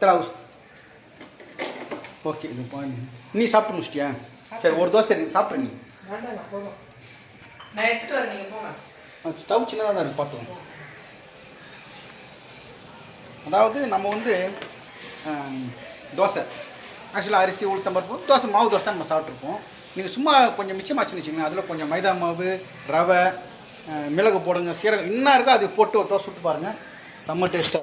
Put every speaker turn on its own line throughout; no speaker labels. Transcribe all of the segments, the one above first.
தலா ஓகே இது பாருங்க நீ சாப்பிட்டு முடிச்சிட்டியா சரி ஒரு தோசை இருக்கு சாப்பிட்ற நீ ஸ்டவ் சின்னதாக தான் இருக்கு பார்த்துக்கோங்க அதாவது நம்ம வந்து தோசை ஆக்சுவலாக அரிசி உளுத்தம்பருப்பு தோசை மாவு தோசை தான் நம்ம சாப்பிட்ருப்போம் நீங்கள் சும்மா கொஞ்சம் மிச்சமாச்சுன்னு வச்சுக்கோங்க அதில் கொஞ்சம் மைதா மாவு ரவை மிளகு போடுங்க சீரகம் என்ன இருக்கோ அது போட்டு ஒரு தோசை சுட்டு பாருங்கள் செம்ம டேஸ்ட்டாக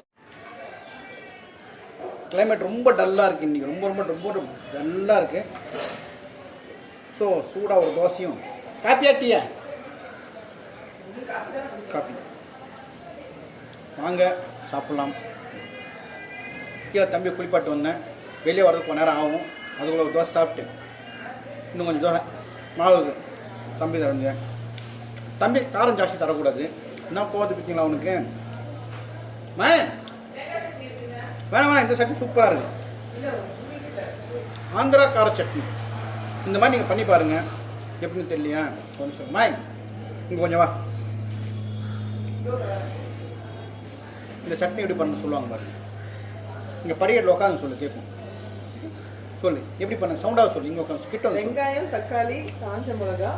கிளைமேட் ரொம்ப டல்லாக இருக்குது இன்றைக்கி ரொம்ப ரொம்ப ரொம்ப டல்லாக இருக்குது ஸோ சூடாக ஒரு தோசையும். காப்பியா டீயா? காப்பி வாங்க சாப்பிட்லாம். கீழே தம்பி குளிப்பாட்டு வந்தேன். வெளியே வரதுக்கு கொஞ்ச நேரம் ஆகும். அதுக்குள்ள ஒரு தோசை சாப்பிட்டு இன்னும் கொஞ்சம் தோசை. மாவு தம்பி தரங்க தம்பி காரம் ஜாஸ்தி தரக்கூடாது. என்ன போகுது பார்த்தீங்களா அவனுக்கு மே வேணாம் வேணாம் இந்த சட்னி சூப்பராக இருக்கு. ஆந்திரா கார சட்னி. இந்த மாதிரி நீங்கள் பண்ணி பாருங்க. எப்படின்னு தெரியலையா? கொஞ்சம் சொல்லு மாய் இங்கே கொஞ்சம் வா. இந்த சட்னி எப்படி பண்ண சொல்லுவாங்க பாருங்க. இங்கே படிக்கட்டில் உட்காந்து சொல்லு கேட்போம். சொல்லு. எப்படி பண்ண? சவுண்டாக சொல்லு. இங்கே உட்காந்து கிட்ட.
வெங்காயம் தக்காளி காஞ்ச மிளகா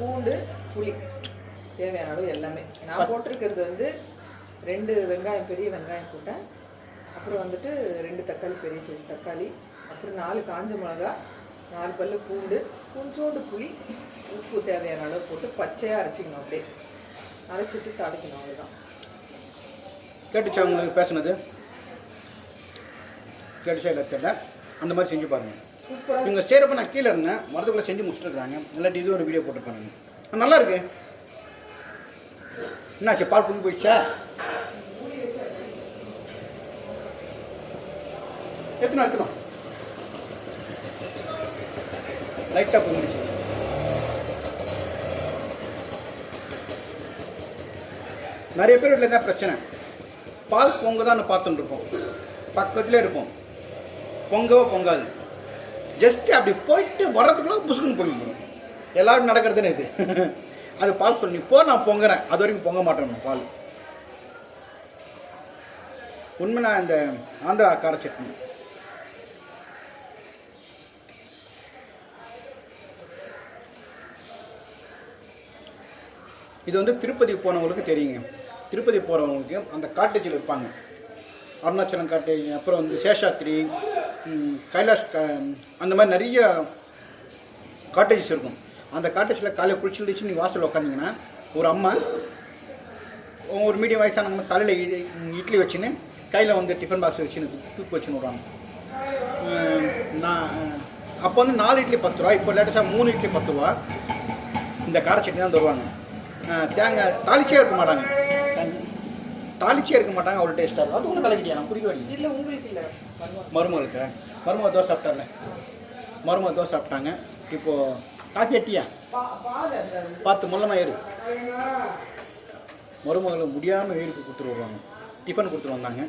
பூண்டு புளி. தேவையான அளவு எல்லாமே. நான் போட்டிருக்கிறது வந்து ரெண்டு வெங்காயம் பெரிய வெங்காயம் போட்டேன். அப்புறம் வந்துட்டு ரெண்டு தக்காளி பெரிய சைஸ் தக்காளி. அப்புறம் நாலு காஞ்ச மிளகா நாலு பல்லு பூண்டு கொஞ்சோண்டு புளி உப்பு தேவையான அளவு போட்டு பச்சையாக அரைச்சிக்கணும் அப்படியே. அரைச்சிட்டு தாளிக்கணும் அவ்வளோதான்
கேட்டுச்சா உங்களுக்கு பேசுனது? கேட்டுச்சா இல்லை தெரியல அந்த மாதிரி செஞ்சு பாருங்க.
சூப்பராக
இவங்க செய்கிறப்ப நான் கீழே இருந்தேன். மரத்துக்குள்ளே செஞ்சு முடிச்சுட்டுருக்காங்க இல்லாட்டி இது ஒரு வீடியோ போட்டு பாருங்க. நல்லா இருக்கு. என்னாச்சு பால் புண்ணு போயிடுச்சா? எத்தனை எத்தனை லைட்டாக புரிஞ்சிச்சு நிறைய பேர் வீட்டில் தான் பிரச்சனை? பால் பொங்க தான் பார்த்துட்டு இருப்போம். பக்கத்துலேயே இருப்போம். பொங்கவோ பொங்காது. ஜஸ்ட் அப்படி போயிட்டு வர்றதுக்குள்ள புசுக்குன்னு பொங்கிடும் எல்லோரும் நடக்கிறதுன்னு இது. அது பால் சொல்லி இப்போ நான் பொங்குறேன். அது வரைக்கும் பொங்க மாட்டேன் பால். உண்மை நான் இந்த ஆந்திரா கார சட்னி. இது வந்து திருப்பதி போனவங்களுக்கு தெரியுங்க. திருப்பதி போகிறவங்களுக்கு அந்த காட்டேஜில் இருப்பாங்க. அருணாச்சலம் காட்டேஜ் அப்புறம் வந்து சேஷாத்ரி கைலாஷ் க அந்த மாதிரி நிறைய காட்டேஜஸ் இருக்கும். அந்த காட்டேஜில் காலையில் குளிச்சுடுச்சு நீ வாசல் உட்காந்திங்கன்னா ஒரு அம்மா ஒரு மீடியம் வயசானவங்க தலையில் இட்லி வச்சுன்னு கையில் வந்து டிஃபன் பாக்ஸ் வச்சுன்னு தூக்கி வச்சுன்னு விடுவாங்க நான் அப்போ வந்து நாலு இட்லி பத்து ரூபா இப்போ லேட்டஸ்ட்டாக மூணு இட்லி பத்து ரூபா. இந்த கார சட்னி தான் தருவாங்க. தேங்காய் தாளிச்சே இருக்க மாட்டாங்க. தாளிச்சே இருக்க மாட்டாங்க அவ்வளோ டேஸ்ட்டாக இருக்கும். அது ஒன்றும் கலக்கிட்டியா? நான் குடிக்க வேண்டிய
இல்லை உங்களுக்கு இல்லை.
மருமகளுக்கு மருமக தோசை சாப்பிட்டார்ல மருமக தோசை சாப்பிட்டாங்க. இப்போது காஃபி எட்டியா
அந்த
பார்த்து மொல்லமாக ஏறு. மருமகளுக்கு முடியாமல் வீருக்கு கொடுத்துட்டு வருவாங்க. டிஃபன் கொடுத்துட்டு வந்தாங்க.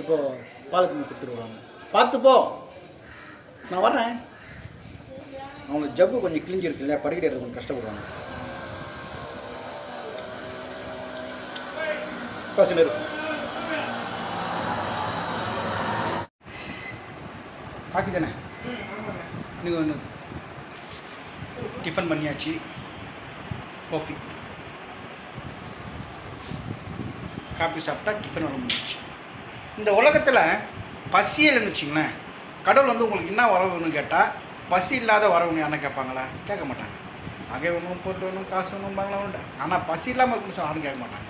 இப்போது பாலுக்கு கொடுத்துட்டு வருவாங்க. பார்த்து போ. நான் வரேன் அவங்க ஜப்பு கொஞ்சம் கிழிஞ்சிருக்கு இல்லையா படிக்கிட்டு கொஞ்சம் கஷ்டப்படுவாங்க. பிரச்சனை இருக்கும் காக்கி தானே? நீங்கள் ஒன்று டிஃபன் பண்ணியாச்சு. காஃபி. காஃபி சாப்பிட்டா டிஃபன் வர முடிஞ்சிச்சு. இந்த உலகத்தில் பசி இல்லைன்னு வச்சுங்களேன் கடவுள் வந்து உங்களுக்கு என்ன வரவுன்னு கேட்டால் பசி இல்லாத வரவங்க யாரும் கேட்பாங்களா? கேட்க மாட்டாங்க. நகை ஒன்றும் பொருள் ஒன்றும் காசு ஒன்றும் பாங்களா உண்டு. ஆனால் பசி இல்லாமல் இருக்குன்னு யாரும் கேட்க மாட்டாங்க.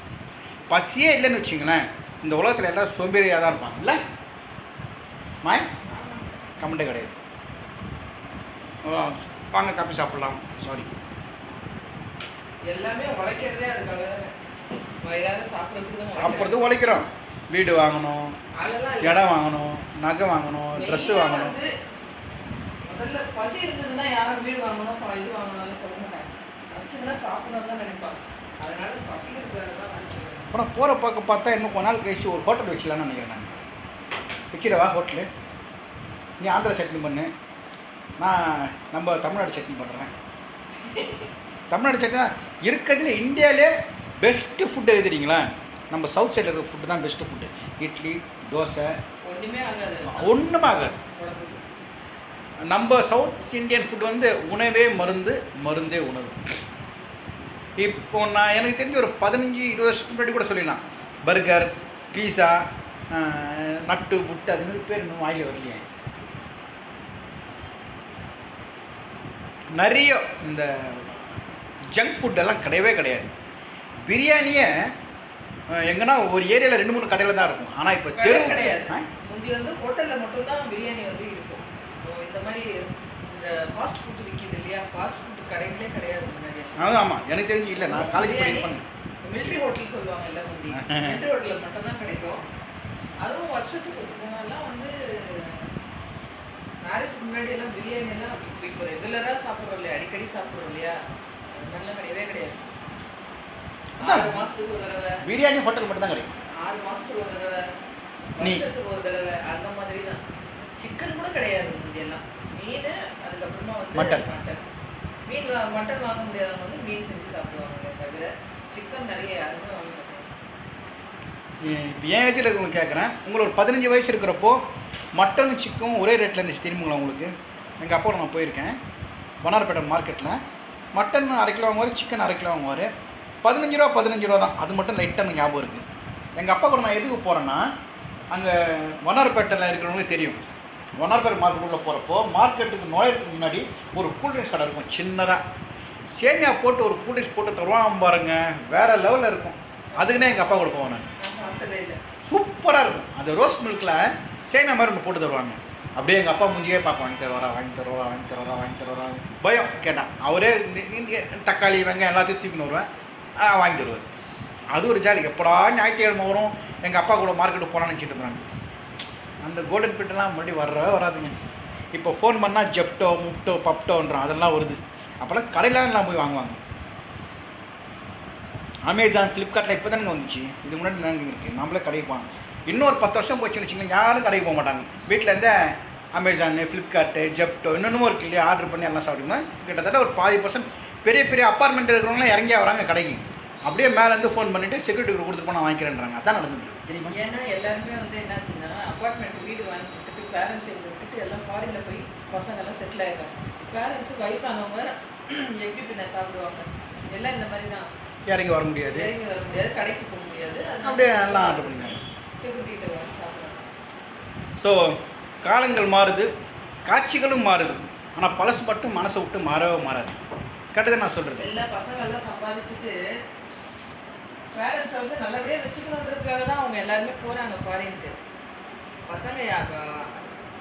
பசியே இல்லைன்னு வச்சுங்களேன் இந்த உலகத்தில் எல்லாரும் சோம்பேறியாக தான் இருப்பாங்க. இல்லை? மாய் கமெண்டே கிடையாது. வாங்க காப்பி சாப்பிட்லாம். சாரி
எல்லாமே உழைக்கிறதே தான்.
சாப்பிட்றது உழைக்கிறோம். வீடு வாங்கணும். இடம் வாங்கணும் நகை வாங்கணும் ட்ரெஸ்ஸு வாங்கணும்.
முதல்ல பசி இருந்ததுன்னா யாரும் வீடு வாங்கணும் இது வாங்கணும்னு சொல்ல மாட்டாங்க. பசிச்சுன்னா சாப்பிடணும் தான் நினைப்பாங்க.
அப்புறம் போகிற பக்கம் பார்த்தா இன்னும் கொஞ்ச நாள் கழிச்சு ஒரு ஹோட்டல் வச்சலாம்னு நினைக்கிறேன் நான். வைக்கிறவா ஹோட்டலு? நீ ஆந்திரா சட்னி பண்ணு. நான் நம்ம தமிழ்நாடு சட்னி பண்ணுறேன் தமிழ்நாடு சட்னி தான். இருக்கிறதுல இந்தியாவிலே பெஸ்ட்டு ஃபுட்டு எது தெரியுங்களா? நம்ம சவுத் சைடில் இருக்கிற ஃபுட்டு தான் பெஸ்ட்டு ஃபுட்டு இட்லி தோசை.
ஆகாது.
ஒன்றுமே ஆகாது. நம்ம சவுத் இந்தியன் ஃபுட் வந்து உணவே மருந்து மருந்தே உணவு. இப்போ நான் எனக்கு தெரிஞ்ச ஒரு பதினஞ்சு இருபது வருஷத்துக்கு முன்னாடி கூட சொல்லிடலாம். பர்கர் பீஸா நட்டு புட்டு அது மாதிரி பேர் இன்னும் வாயில வரலையே. நிறைய இந்த ஜங்க் ஃபுட் எல்லாம் கிடையவே கிடையாது. பிரியாணியை எங்கன்னா ஒரு ஏரியாவில் ரெண்டு மூணு கடையில் தான் இருக்கும். ஆனால் இப்போ தெரு?
முந்தி வந்து ஹோட்டல்ல மட்டும்தான் பிரியாணி வந்து இருக்கும். ஸோ இந்த மாதிரி இந்த ஃபாஸ்ட் ஃபுட் விற்கிது இல்லையா? ஃபாஸ்ட் ஃபுட் கடைகளே கிடையாது.
அதான் ஆமாம் எனக்கு தெரிஞ்சு இல்லை நான் காலேஜ் படிப்பேன்
மிலிட்ரி ஹோட்டல் சொல்லுவாங்க இல்ல முந்தி. மிலிட்ரி ஹோட்டலில் மட்டும்தான் கிடைக்கும். அதுவும் வருஷத்துக்கு முன்னெல்லாம் வந்து மேரேஜ் முன்னாடி எல்லாம் பிரியாணி எல்லாம் இப்போ ரெகுலராக சாப்பிட்றோம் இல்லையா? அடிக்கடி சாப்பிட்றோம் இல்லையா? மாதிரிலாம் கிடையவே கிடையாது. ஆறு மாசத்துக்கு ஒரு தடவை.
பிரியாணி ஹோட்டல் மட்டும் தான் கிடைக்கும்.
ஆறு மாசத்துக்கு ஒரு தடவை. வருஷத்துக்கு ஒரு தடவை. அந்த மாதிரி தான் சிக்கன் கூட கிடையாது முந்தி எல்லாம். மீன் அதுக்கப்புறமா வந்து
மட்டன்.
மட்டன். மீன் வா- மட்டன் வாங்க முடியாதவங்க வந்து மீன் செஞ்சு சாப்பிடுவாங்க தவிர சிக்கன் நிறைய யாருமே வாங்க
இப்போ என் ஏஜில் இருக்கவங்களுக்கு கேட்குறேன் உங்களுக்கு ஒரு பதினஞ்சு வயசு இருக்கிறப்போ மட்டன் சிக்கன் ஒரே ரேட்டில் இருந்துச்சு தெரியுங்களா உங்களுக்கு? எங்கள் அப்பாவோட நான் போயிருக்கேன். வண்ணாரப்பேட்டை மார்க்கெட்டில் மட்டன் அரை கிலோ வாங்குவார் சிக்கன் அரை கிலோ வாங்குவார். பதினஞ்சு ரூபா பதினஞ்சு ரூபா தான். அது மட்டும் லைட்டாக எனக்கு ஞாபகம் இருக்குது எங்கள் அப்பா கூட நான் எதுக்கு போகிறேன்னா அங்கே வண்ணாரப்பேட்டையில் இருக்கிறவங்களுக்கு தெரியும். வண்ணாரப்பேட்டை மார்க்கெட் உள்ளே போகிறப்போ மார்க்கெட்டுக்கு நுழையிறதுக்கு முன்னாடி ஒரு கூல்ட்ரிங்க்ஸ் கடை இருக்கும் சின்னதாக சேமியா போட்டு ஒரு கூல்ட்ரிங்க்ஸ் போட்டு தருவான் பாருங்க வேறு லெவலில் இருக்கும். அதுக்குன்னே எங்கள் அப்பா கூட போவேன் நான். சூப்பராக இருக்கும். அந்த ரோஸ் மில்கில் சேமியா மாதிரி ஒன்று போட்டு தருவாங்க. அப்படியே எங்கள் அப்பா முஞ்சியே பார்ப்போம் வாங்கி தருவாரா வாங்கி தருவாரா வாங்கி தருவாரா வாங்கி தருவாரா. பயம் கேட்டான் அவரே தக்காளி வெங்காயம் எல்லாத்தையும் தூக்கின்னு வருவேன். வாங்கி தருவார். அது ஒரு ஜாலி. எப்படா ஞாயிற்றுக்கிழமை வரும் எங்கள் அப்பா கூட மார்க்கெட்டுக்கு போகலான்னு நினச்சிட்டு இருந்தாங்க. அந்த கோல்டன் பிட்டெல்லாம் மறுபடியும் வர்றவே வராதுங்க. இப்போ ஃபோன் பண்ணால் ஜெப்டோ முப்டோ பப்டோன்றோம் அதெல்லாம் வருது. அப்போல்லாம் கடையிலாம் எல்லாம் போய் வாங்குவாங்க. அமேசான் ஃப்ளிப்கார்ட்டில் இப்போ தானே வந்துச்சு. இது முன்னாடி நாங்கள் இருக்குது நம்மளே கடைக்கு போகலாம். இன்னொரு பத்து வருஷம் போச்சுன்னு வச்சுக்கோங்க யாரும் கடைக்கு போக மாட்டாங்க. வீட்டில் இருந்தே அமேசானு ஃப்ளிப்கார்ட்டு ஜெப்டோ இன்னொன்னும் இருக்கு இல்லையா? ஆர்டர் பண்ணி எல்லாம் சாப்பிடுங்க கிட்டத்தட்ட ஒரு பாதி பர்சன்ட் பெரிய பெரிய அப்பார்ட்மெண்ட் இருக்கிறவங்களாம் இறங்கி வராங்க கடைக்கு. அப்படியே மேலேருந்து ஃபோன் பண்ணிவிட்டு செக்யூரிட்டி கொடுத்துட்டு போனால் வாங்கிக்கிறேன்றாங்க. அதான் நடந்துட்டு. தெரியுமா?
ஏன்னா எல்லாருமே வந்து என்னாச்சுன்னா அப்பார்ட்மெண்ட் வீடு வாங்கி கொடுத்துட்டு பேரண்ட்ஸ் விட்டுட்டு எல்லாம் ஃபாரினில் போய் பசங்க எல்லாம் செட்டில் ஆயிடுறாங்க. பேரண்ட்ஸ் வயசானவங்க எப்படி பின்ன சாப்பிடுவாங்க? எல்லாம் இந்த மாதிரி தான்.
இறங்கி வர முடியாது.
இறங்கி வர முடியாது. கடைக்கு போக முடியாது.
அப்படியே எல்லாம் ஆர்டர் பண்ணிக்கிறாங்க
செக்யூரிட்டியில் வாங்கி சாப்பிடுறாங்க.
ஸோ காலங்கள் மாறுது காட்சிகளும் மாறுது. ஆனால் பழசு மட்டும் மனசை விட்டு மாறவே மாறாது. கரெக்டு நான் சொல்கிறது
எல்லா பசங்க எல்லாம் சம்பாதிச்சுட்டு பேரண்ட்ஸை வந்து நல்லபடியாக வச்சுக்கணுன்றதுக்காக தான் அவங்க எல்லாருமே போகிறாங்க ஃபாரினுக்கு பசங்க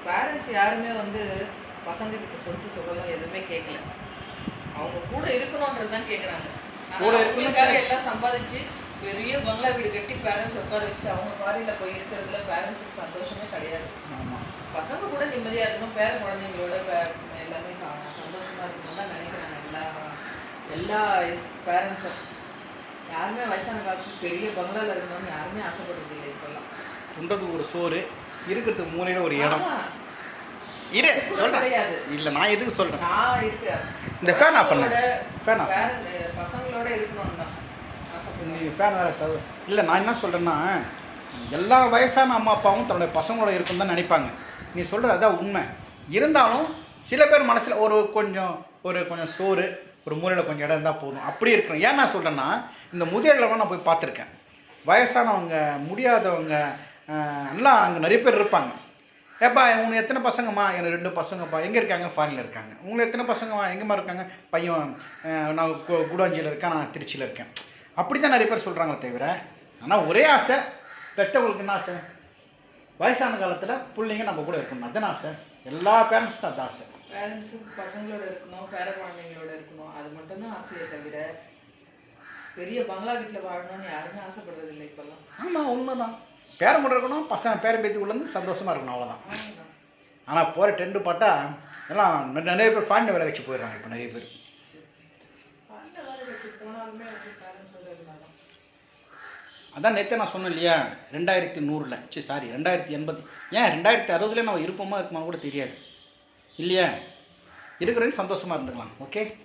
பேரண்ட்ஸ் யாருமே வந்து பசங்களுக்கு சொத்து சுகம் எதுவுமே கேட்கல அவங்க கூட இருக்கணுன்றது தான் கேட்குறாங்க இருக்கணுக்காக எல்லாம் சம்பாதிச்சு பெரிய பங்களா வீடு கட்டி பேரண்ட்ஸ் உட்கார வச்சுட்டு அவங்க ஃபாரினில் போய் இருக்கிறதுல பேரண்ட்ஸுக்கு சந்தோஷமே கிடையாது. பசங்க கூட நிம்மதியா இருக்கணும் பேர குழந்தைங்களோட எல்லாமே ச- சந்தோஷமா இருக்கணும் தான் நினைக்கிறாங்க. எல்லா எல்லா பேரண்ட்ஸும் யாருமே வயசான காலத்துக்கு பெரிய பங்களால இருக்கணும்னு யாருமே ஆசைப்படுறது இல்லை இப்பெல்லாம்.
துண்டதுக்கு ஒரு சோறு இருக்கிறதுக்கு மூலையில் ஒரு இடம். இரு
கூட
சொல்கிறேன்
கிடையாது.
இல்லை நான் எதுக்கு சொல்கிறேன்
நான் இருக்கேன்
இந்த fan off பண்ணு. off.
parent- பசங்களோட இருக்கணும் தான்
நீ ஃபேன் வேறு சவ இல்லை நான் என்ன சொல்கிறேன்னா எல்லா வயசான அம்மா அப்பாவும் தன்னுடைய பசங்களோட இருக்கும் தான் நினைப்பாங்க. நீ சொல்கிறது அதான் உண்மை. இருந்தாலும் சில பேர் மனசில் ஒரு கொஞ்சம் ஒரு கொஞ்சம் சோறு ஒரு மூலையில் கொஞ்சம் இடம் இருந்தால் போதும். அப்படி இருக்கணும். ஏன் நான் சொல்கிறேன்னா இந்த முதியோர்களெல்லாம் நான் போய் பார்த்துருக்கேன். வயசானவங்க முடியாதவங்க நல்லா எல்லாம் அங்கே நிறைய பேர் இருப்பாங்க. ஏப்பா உங்களுக்கு எத்தனை பசங்கம்மா? எனக்கு ரெண்டு பசங்கப்பா. எங்கே இருக்காங்க? ஃபாரினில் இருக்காங்க. உங்களுக்கு எத்தனை பசங்கம்மா? எங்கேம்மா இருக்காங்க? பையன் நான் கு- கூடாஞ்சியில் இருக்கேன். நான் திருச்சியில் இருக்கேன். அப்படி தான் நிறைய பேர் சொல்கிறாங்களே தவிர ஆனால் ஒரே ஆசை பெற்றவங்களுக்கு என்ன ஆசை? வயசான காலத்தில் பிள்ளைங்க நம்ம கூட இருக்கணும். அதான் ஆசை. எல்லா பேரண்ட்ஸ்க்கும் அது ஆசை.
பேரண்ட்ஸும் பசங்களோட இருக்கணும் பேர குழந்தைங்களோட இருக்கணும். அது மட்டும்தான் ஆசையே தவிர பெரிய பங்களா வீட்டில் வாழணும்னு யாருமே ஆசைப்படுறது இல்லை இப்பெல்லாம்.
ஆமாம் உண்மைதான். பேரன் கூட இருக்கணும் பசங்க பேரன் பேத்திக்குள்ளேருந்து சந்தோஷமாக இருக்கணும் அவ்வளோதான். ஆனால் போகிற டென்ட்டு பார்த்தா எல்லாம் நிறைய பேர் ஃபாரின் வேலை வச்சு போயிடுறாங்க இப்போ நிறைய பேர்.
போனாலுமே
அதான் நேற்று நான் சொன்னேன் இல்லையா? ரெண்டாயிரத்தி நூறில். சரி சாரி ரெண்டாயிரத்தி எண்பது. ஏன் ரெண்டாயிரத்தி அறுபதுலேயே நம்ம இருப்போமா இருக்குமா கூட தெரியாது. இல்லையா? இருக்கிறவங்க சந்தோஷமாக இருந்துக்கலாம் ஓகே